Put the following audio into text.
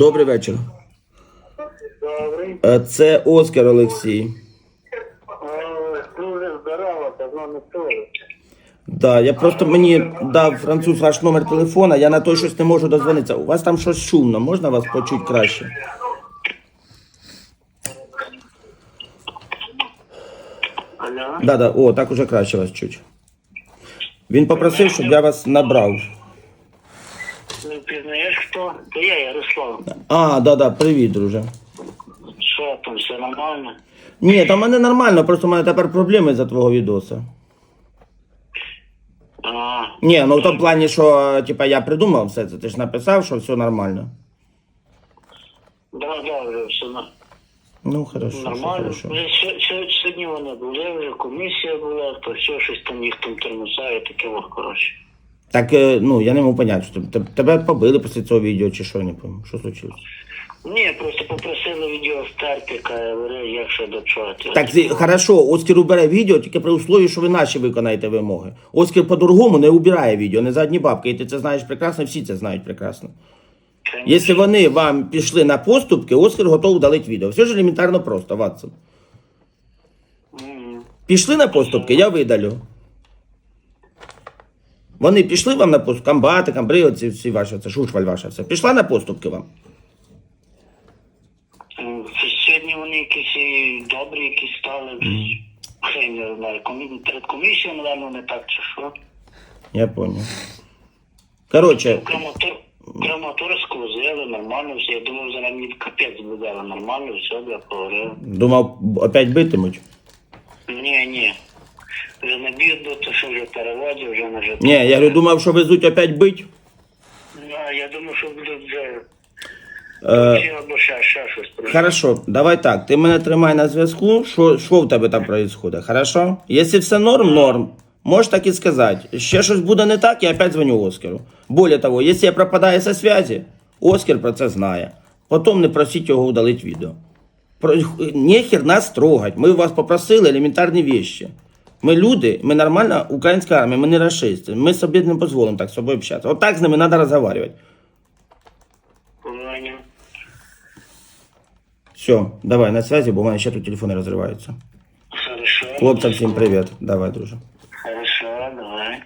Добрий вечір. Добрий. Е, Це Оскар Олексій. Дуже здорово, давно не чули. Да, я просто мені дав француз ваш номер телефона, я на той щось не можу дозвонитися. У вас там щось шумно, можна вас почути краще? Алло? Да, да, о, так уже краще вас чуть. Він попросив, щоб я вас набрав. Не пізнаєш хто? Та я Ярослав. А, да, да, привіт, друже. Що там, все нормально? Ні, там мене нормально, просто в мене тепер проблеми за твого відоса. А, Ні, ну в тому плані, що типа я придумав все це, ти ж написав, що все нормально. да, да, вже все на- Ну, хорошо, все нормально. хорошо. Вже сьо- сьо- сьогодні вони були, вже комісія була, то все, щось там їх там тормозає, таке во коротше. Так, е, ну, я не можу поняти, що тебе, побили після цього відео чи що, не пам'ятаю. Що случилось? Ні, просто попросили відео стерти, каже, як ще до чого. Так, зі- хорошо, Оскар убере відео тільки при услові, що ви наші виконаєте вимоги. Оскар по-другому не убирає відео, не задні бабки. І ти це знаєш прекрасно, всі це знають прекрасно. Конечно. Якщо вони вам пішли на поступки, Оскар готовий удалити відео. Все ж елементарно просто, Ватсон. Пішли на поступки, я видалю. Вони пішли вам на поступки, комбати, камбри, оці всі ваші, це шушваль ваша все. Пішла на поступки вам. Сьогодні вони якісь і добрі, якісь стали. Хай не знаю. комі- Перед комісією, напевно, не так чи що. Я понял. Короче, Краматор, Краматорську возили, нормально все. Я думав, зараз мені капець буде, але нормально, все, я поговорив. думав, опять битимуть. Ні, ні. Вже не б'ють, то що вже переводив, вже не вже. Ні, я говорю, думав, що везуть опять бить. А, я думав, що будуть вже Е, або ще, ще щось. прийде. хорошо, давай так. Ти мене тримай на зв'язку. Що, що в тебе там відбувається? Хорошо? Якщо все норм, норм. Можеш так і сказати. Ще щось буде не так, я опять дзвоню Оскару. Более того, якщо я пропадаю со связи, Оскар про це знає. Потім не просіть його удалити відео. Про... Нехер нас трогать. Ми вас попросили елементарні вещи. Ми люди, ми нормальна українська армія, ми не расисти. Ми собі не дозволимо так з собою общатися. От так з ними треба розмовляти. Все, давай на связи, бо у мене ще тут телефони розриваються. Хорошо. Хлопцям всім привіт. Давай, друже. Хорошо, давай.